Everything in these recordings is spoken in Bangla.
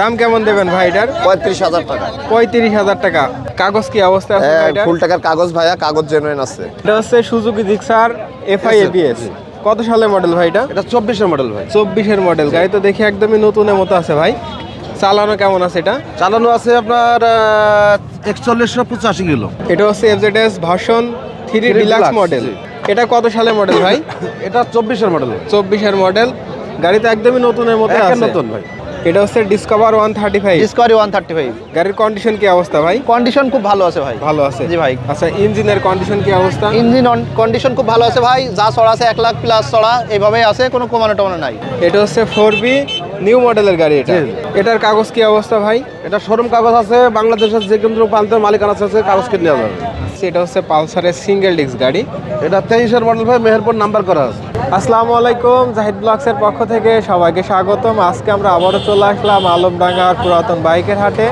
দাম কেমন দেবেন ভাই এটার? পঁয়ত্রিশ হাজার টাকা। পঁয়ত্রিশ হাজার টাকা। কাগজ কি অবস্থা আছে হ্যাঁ, ভাইটার? ফুল টাকার কাগজ ভাইয়া কাগজ জেনুইন আছে। এটা হচ্ছে সুজুকি জিক্সার এফআই. এবিএস কত সালের মডেল ভাই এটা? এটা চব্বিশের মডেল ভাই। চব্বিশের মডেল গাড়ি তো দেখি একদমই নতুনের মতো আছে ভাই। চালানো কেমন আছে এটা? চালানো আছে আপনার একচল্লিশশো পঁচাশি কিলো। এটা হচ্ছে FZS version three deluxe Deluxe, model জি। এটা কত সালের মডেল ভাই? এটা চব্বিশের মডেল চব্বিশের মডেল গাড়িতে একদমই নতুনের মতো একের আছে। নতুন ভাই। এটা হচ্ছে Discover one thirty five Discovery one thirty five গাড়ির কন্ডিশন কি অবস্থা ভাই? কন্ডিশন খুব ভালো আছে ভাই। ভালো আছে। জি ভাই। আচ্ছা ইঞ্জিনের কন্ডিশন কি অবস্থা? ইঞ্জিন অন কন্ডিশন খুব ভালো আছে ভাই। যা চড়া আছে এক লাখ প্লাস চড়া এইভাবেই আছে কোনো কমানো টমানো নাই। এটা হচ্ছে ফোর বি নিউ মডেলের গাড়ি এটা। এটার কাগজ কি অবস্থা ভাই? এটা শোরুম কাগজ আছে বাংলাদেশের যে কেন্দ্র প্রান্তের মালিকানা আছে কাগজ কিনে নেওয়া যাবে এটা হচ্ছে পালসারের সিঙ্গেল ডিস্ক গাড়ি। এটা তেইশের মডেল ভাই মেহেরপুর নাম্বার করা আছে। আসসালামু আলাইকুম জাহিদ ব্লগসের পক্ষ থেকে সবাইকে স্বাগতম। আজকে আমরা আবারও চলে আসলাম আলমডাঙ্গার পুরাতন বাইকের হাটে।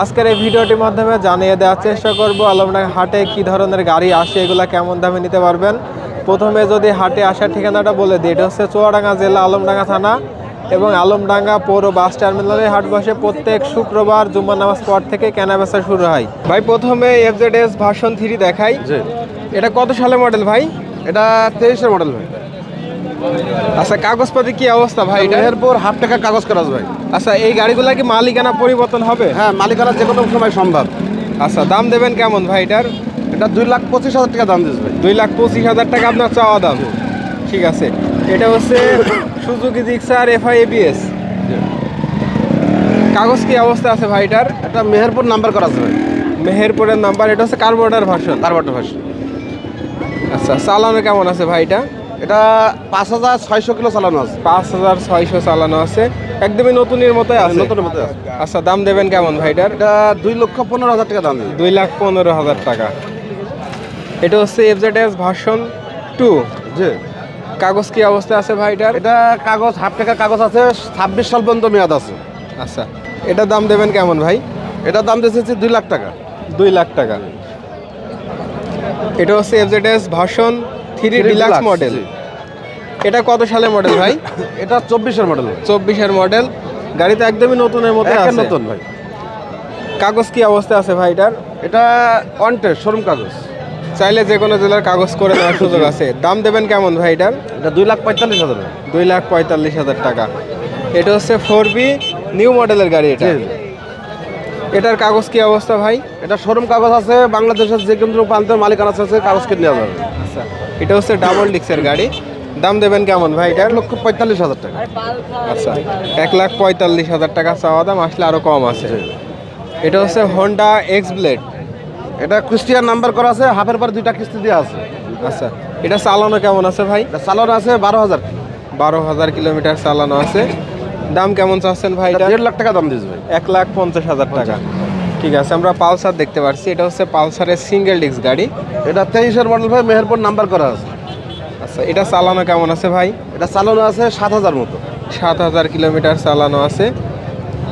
আজকের এই ভিডিওটির মাধ্যমে জানিয়ে দেওয়ার চেষ্টা করব আলমডাঙ্গা হাটে কি ধরনের গাড়ি আসে এগুলা কেমন দামে নিতে পারবেন। প্রথমে যদি হাটে আসার ঠিকানাটা বলে দিই এটা হচ্ছে চুয়াডাঙ্গা জেলা আলমডাঙ্গা থানা। এবং আলমডাঙ্গা পৌর বাস টার্মিনালে হাট বসে প্রত্যেক শুক্রবার জুম্মা নামাজ পর থেকে কেনাবেচা শুরু হয়। ভাই প্রথমে এফজেডএস ভার্সন থ্রি দেখাই। এটা কত সালের মডেল ভাই? এটা তেইশের মডেল ভাই। আচ্ছা কাগজপাতি কি অবস্থা ভাই এটা? মেহেরপুর হাফ টাকা কাগজ করা ভাই। আচ্ছা এই গাড়িগুলা কি মালিকানা পরিবর্তন হবে? হ্যাঁ মালিকানা যে কোনো সময় সম্ভব। আচ্ছা দাম দেবেন কেমন ভাই এটার? এটা দুই লাখ পঁচিশ হাজার টাকা দাম দিয়েছে ভাই। দুই লাখ পঁচিশ হাজার টাকা আপনার চাওয়া দাম। ঠিক আছে। এটা হচ্ছে সুজুকি জিক্সার এফআই এবিএস। কাগজ কি অবস্থা আছে ভাই এটার এটা মেহেরপুর নাম্বার করা আছে ভাই। মেহেরপুরের নাম্বার এটা হচ্ছে কার্বোর্ডার ভার্সন। কারবারটা ভাই আচ্ছা চালানো কেমন আছে ভাইটা? এটা পাঁচ হাজার ছয়শো কিলো চালানো আছে। পাঁচ হাজার ছয়শো চালানো আছে। একদমই নতুনের মতোই আছে। নতুনের মতো আছে। আচ্ছা দাম দেবেন কেমন ভাইটার? এটা দুই লক্ষ পনেরো হাজার টাকা দাম। দুই লাখ পনেরো হাজার টাকা। এটা হচ্ছে এফজেড এস ভার্সন টু। জি। কাগজ কি অবস্থা আছে ভাই এটার এটা কাগজ হাফ টাকা কাগজ আছে ছাব্বিশ সাল পর্যন্ত মেয়াদ আছে। আচ্ছা। এটার দাম দেবেন কেমন ভাই? এটার দাম দিয়েছে দুই লাখ টাকা। দুই লাখ টাকা। এটা হচ্ছে FZS version three deluxe model এটা কত সালের মডেল ভাই? এটা চব্বিশের মডেল চব্বিশের মডেল গাড়িতে একদমই নতুনের মতো নতুন ভাই। কাগজ কি অবস্থা আছে ভাই এটার এটা অনটেস্ট শোরুম কাগজ। চাইলে যে কোনো জেলার কাগজ করে নেওয়ার সুযোগ আছে। দাম দেবেন কেমন ভাই এটার? এটা দুই লাখ পঁয়তাল্লিশ হাজার দুই লাখ পঁয়তাল্লিশ হাজার টাকা। এটা হচ্ছে ফোর বি নিউ মডেলের গাড়ি এটা। এটার কাগজ কি অবস্থা ভাই? এটা শোরুম কাগজ আছে বাংলাদেশের যে কেন্দ্র প্রান্তের মালিকানা আছে কাগজ কিনে নেওয়া যাবে। আচ্ছা এটা হচ্ছে ডাবল ডিক্সের গাড়ি। দাম দেবেন কেমন ভাই এক এটার লক্ষ পঁয়তাল্লিশ হাজার টাকা। আচ্ছা এক লাখ পঁয়তাল্লিশ হাজার টাকা চাওয়া দাম আসলে আরও কম আছে। এটা হচ্ছে হন্ডা এক্স ব্লেড এটা ক্রিস্টিয়ান নাম্বার করা আছে হাফের পর দুইটা কিস্তি দেওয়া আছে। আচ্ছা এটা চালানো কেমন আছে ভাই? চালানো আছে বারো হাজার। বারো হাজার কিলোমিটার চালানো আছে। দাম কেমন চাচ্ছেন ভাই দেড় লাখ টাকা দাম দিয়েছে ভাই। এক লাখ পঞ্চাশ হাজার টাকা। ঠিক আছে আমরা পালসার দেখতে পাচ্ছি এটা হচ্ছে পালসারের সিঙ্গেল ডিস্ক গাড়ি। এটা তেইশের মডেল ভাই মেহেরপুর নাম্বার করা আছে। আচ্ছা এটা চালানো কেমন আছে ভাই? এটা চালানো আছে সাত হাজার মতো। সাত হাজার কিলোমিটার চালানো আছে।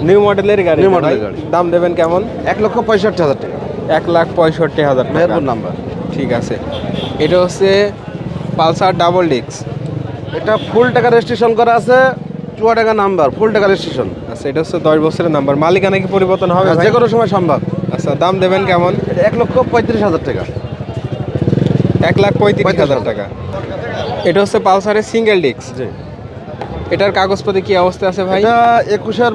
নিউ মডেলের গাড়ি নিউ model গাড়ি। দাম দেবেন কেমন? এক লক্ষ পঁয়ষট্টি হাজার টাকা। এক লাখ পঁয়ষট্টি হাজার টাকা। মেহেরপুর নাম্বার ঠিক আছে। এটা হচ্ছে পালসার ডাবল ডিস্ক এটা ফুল টাকা রেজিস্ট্রেশন করা আছে চুয়া টাকা নাম্বার ফুল টাকা রেজিস্ট্রেশন আচ্ছা এটা হচ্ছে দশ বছরের নাম্বার মালিকানা কি পরিবর্তন হবে যে কোনো সময় সম্ভব। আচ্ছা দাম দেবেন কেমন? এটা এক লক্ষ পঁয়ত্রিশ হাজার টাকা। এক লাখ পঁয়ত্রিশ হাজার টাকা। এটা হচ্ছে পালসারের সিঙ্গেল ডিস্ক জি। এটার কাগজপত্রে কি অবস্থা আছে ভাই? এটা একুশের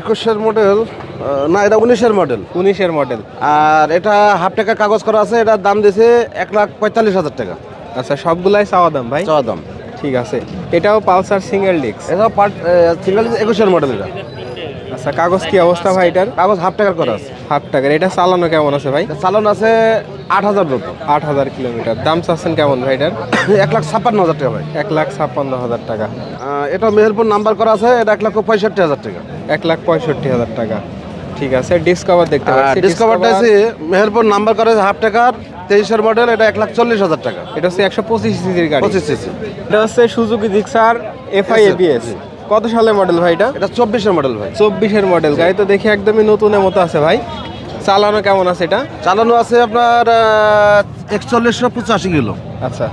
একুশের মডেল না এটা উনিশের মডেল উনিশের মডেল আর এটা হাফ টাকা কাগজ করা আছে এটার দাম দিয়েছে এক লাখ পঁয়তাল্লিশ হাজার টাকা। আচ্ছা সবগুলাই চাওয়া দাম ভাই? চাওয়া দাম। ঠিক আছে। এটাও পালসার সিঙ্গেল ডিস্ক এটা পার্ট সিঙ্গেল একুশের মডেল এটা। আচ্ছা কাগজ কি অবস্থা ভাই এটার? কাগজ হাফ টাকার করা আছে। হাফ টাকার। এটা চালানো কেমন আছে ভাই? চালান আছে আট হাজার মতো আট হাজার কিলোমিটার। দাম চাচ্ছেন কেমন ভাই এটার? এক লাখ ছাপ্পান্ন হাজার টাকা ভাই। এক লাখ ছাপ্পান্ন হাজার টাকা। এটা মেহেরপুর নাম্বার করা আছে এটা এক লক্ষ পঁয়ষট্টি হাজার টাকা। এক লাখ পঁয়ষট্টি হাজার টাকা। ঠিক আছে ডিসকভার দেখতে পাচ্ছি। ডিসকভারটা আছে মেহেরপুর নাম্বার করা হাফ টাকার তেইশের মডেল এটা এক লাখ চল্লিশ হাজার টাকা। এটা হচ্ছে একশো পঁচিশ সিসির গাড়ি। পঁচিশ সিসি। এটা হচ্ছে সুজুকি জিক্সার এফআই এবিএস কত সালের মডেল ভাই এটা? এটা চব্বিশের মডেল ভাই। চব্বিশের মডেল গাড়ি তো দেখি একদমই নতুনের মতো আছে ভাই। চালানো কেমন আছে এটা? চালানো আছে আপনার একচল্লিশশো পঁচাশি কিলো। আচ্ছা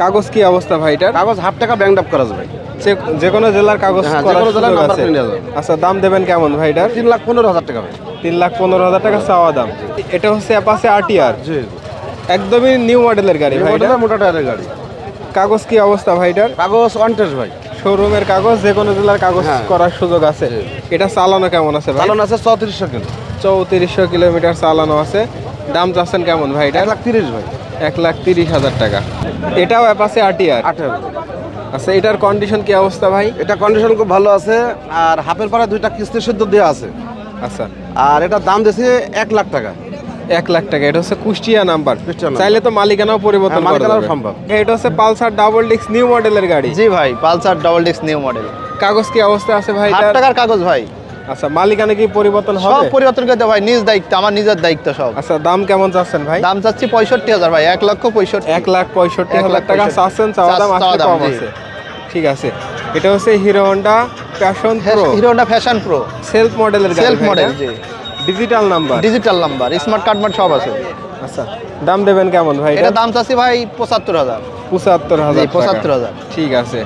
কাগজ কি অবস্থা ভাই এটার? কাগজ হাফ টাকা ব্যাংক আপ করা যাবে ভাই। যে- কোনো জেলার কাগজ হ্যাঁ, যে কোনো জেলার নাম্বার করে নিয়ে যাবে। আচ্ছা দাম দেবেন কেমন ভাই এটার? তিন লাখ পনেরো হাজার টাকা ভাই। তিন লাখ পনেরো হাজার টাকা চাওয়া দাম। এটা হচ্ছে অ্যাপাসে আরটিআর জি একদমই নিউ মডেলের গাড়ি ভাই এটা। মোটা টায়ারের গাড়ি। কাগজ কি অবস্থা ভাইটার কাগজ ওয়ান্টেজ ভাই। শোরুমের কাগজ যে কোনো জেলার কাগজ হ্যাঁ। করার সুযোগ আছে। এটা চালানো কেমন আছে চালান আছে চৌত্রিশশো কিলো। চৌত্রিশশো কিলোমিটার চালানো আছে। দাম চাচ্ছেন কেমন ভাই এটা এক লাখ তিরিশ ভাই। এক লাখ তিরিশ হাজার টাকা। এটাও অ্যাপাসে আরটিআর আঠেরো। আচ্ছা এটার কন্ডিশন কি অবস্থা ভাই? এটা কন্ডিশন খুব ভালো আছে আর হাফের পাড়া দুইটা কিস্তি শুদ্ধ দেওয়া আছে। আচ্ছা। আর এটার দাম দিয়েছে এক লাখ টাকা। এক লাখ টাকা এটা হচ্ছে কুষ্টিয়া নাম্বার। চাইলে তো মালিকানাও পরিবর্তন হ্যাঁ, করা মালিকানাও সম্ভব। এটা হচ্ছে পালসার ডাবল ডিক্স নিউ মডেলের গাড়ি। জি ভাই পালসার ডাবল ডিক্স নিউ মডেল কাগজ কি অবস্থা আছে ভাই টাকার কাগজ ভাই। আচ্ছা মালিকানা কি পরিবর্তন সব হবে? পরিবর্তন করতে ভাই নিজ দায়িত্ব আমার নিজের দায়িত্ব সব। আচ্ছা দাম কেমন চাচ্ছেন ভাই? দাম চাচ্ছি পঁয়ষট্টি হাজার ভাই এক লক্ষ পঁয়ষট্টি। এক লাখ পঁয়ষট্টি হাজার লাখ টাকা চাচ্ছেন চাওয়া দাম আসলে কম আছে। ঠিক আছে। এটা হচ্ছে Hero Honda Passion Pro. Hero Honda Passion Pro. Self মডেলের সেলফ মডেল জি। Digital number. Digital number smart card mart সব আছে। আচ্ছা। দাম দেবেন কেমন ভাই এটা দাম চাচ্ছি ভাই পঁচাত্তর হাজার। পঁচাত্তর হাজার পঁচাত্তর হাজার। ঠিক আছে।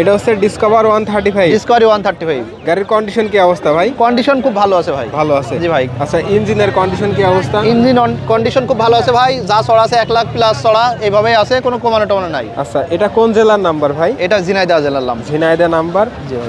এটা হচ্ছে Discover one thirty five Discovery one thirty five গাড়ির কন্ডিশন কি অবস্থা ভাই? কন্ডিশন খুব ভালো আছে ভাই। ভালো আছে। জি ভাই। আচ্ছা ইঞ্জিনের কন্ডিশন কি অবস্থা? ইঞ্জিন কন্ডিশন খুব ভালো আছে ভাই। যা চড়া আছে এক লাখ প্লাস চড়া এইভাবেই আছে কোনো কমানো টমানো নাই। আচ্ছা এটা কোন জেলার নাম্বার ভাই? এটা ঝিনাইদহ জেলার নাম। ঝিনাইদা নাম্বার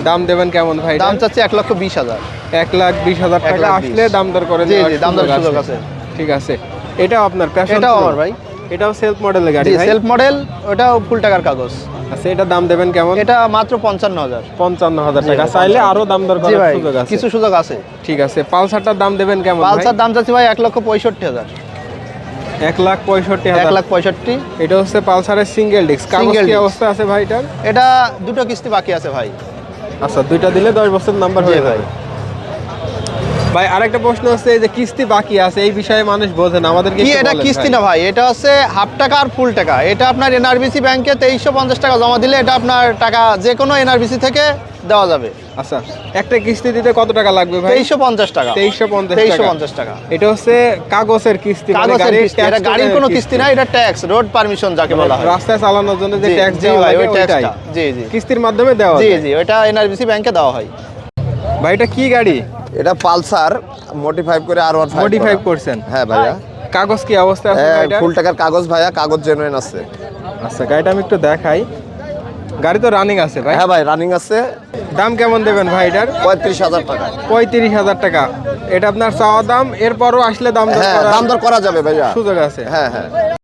দাম দেবেন কেমন ভাই দাম? চাচ্ছি এক লক্ষ বিশ হাজার। এক লাখ বিশ হাজার টাকা আসলে দাম দর করে জি, দাম দর সুযোগ আছে। ঠিক আছে। এটাও আপনার প্যাশন এটাও আমার ভাই। এটাও সেলফ মডেলের গাড়ি ভাই? সেলফ মডেল ওটাও ফুল টাকার কাগজ। আচ্ছা এটা দাম দেবেন কেমন? এটা মাত্র পঞ্চান্ন হাজার। পঞ্চান্ন হাজার টাকা। চাইলে আরও দাম দর করার সুযোগ আছে। কিছু সুযোগ আছে। ঠিক আছে পালসারটার দাম দেবেন কেমন ভাই? পালসার দাম চাচ্ছি ভাই এক লক্ষ পঁয়ষট্টি হাজার। এক লাখ পঁয়ষট্টি এক লাখ পঁয়ষট্টি। এটা হচ্ছে পালসারের সিঙ্গেল ডিস্ক কাগজ কি অবস্থা আছে ভাই এটার? এটা দুটো কিস্তি বাকি আছে ভাই। আচ্ছা দুইটা দিলে দশ বছর নাম্বার হয়ে ভাই। ভাই আরেকটা প্রশ্ন হচ্ছে এই যে কিস্তি বাকি আছে এই বিষয়ে মানুষ বোঝে না আমাদেরকে কি এটা কিস্তি না ভাই? এটা হচ্ছে হাফ টাকা আর ফুল টাকা। এটা আপনার এনআরবিসি ব্যাংকে তেইশশো পঞ্চাশ টাকা জমা দিলে এটা আপনার টাকা যে কোনো এনআরবিসি থেকে দেওয়া যাবে। আচ্ছা একটা কিস্তি দিতে কত টাকা লাগবে ভাই? তেইশশো পঞ্চাশ টাকা। তেইশশো পঞ্চাশ তেইশশো টাকা পঞ্চাশ টাকা। এটা হচ্ছে কাগজের কিস্তি মানে গাড়ির কিস্তি এটা গাড়ির কোনো কিস্তি না এটা ট্যাক্স রোড পারমিশন যাকে বলা হয়। রাস্তায় চালানোর জন্য যে ট্যাক্স জি দেওয়া লাগে ওই ট্যাক্সটা। জি, জি। কিস্তির মাধ্যমে দেওয়া জি যায়। জি ওটা এনআরবিসি ব্যাংকে দেওয়া হয়। ভাই এটা কি গাড়ি? এটা পালসার মডিফাই করে আর ওয়ান মডিফাই করছেন? হ্যাঁ ভাইয়া। কাগজ কি অবস্থা আছে ফুল টাকার কাগজ ভাইয়া কাগজ জেনুইন আছে। আচ্ছা গাড়িটা আমি একটু দেখাই। গাড়ি তো রানিং আছে ভাই। হ্যাঁ ভাই রানিং আছে। দাম কেমন দেবেন ভাই এটার? পঁয়ত্রিশ হাজার টাকা। পঁয়ত্রিশ হাজার টাকা। এটা আপনার চাওয়া দাম এরপরও আসলে দাম হ্যাঁ দাম দর করা যাবে ভাইয়া। সুযোগ আছে। হ্যাঁ হ্যাঁ।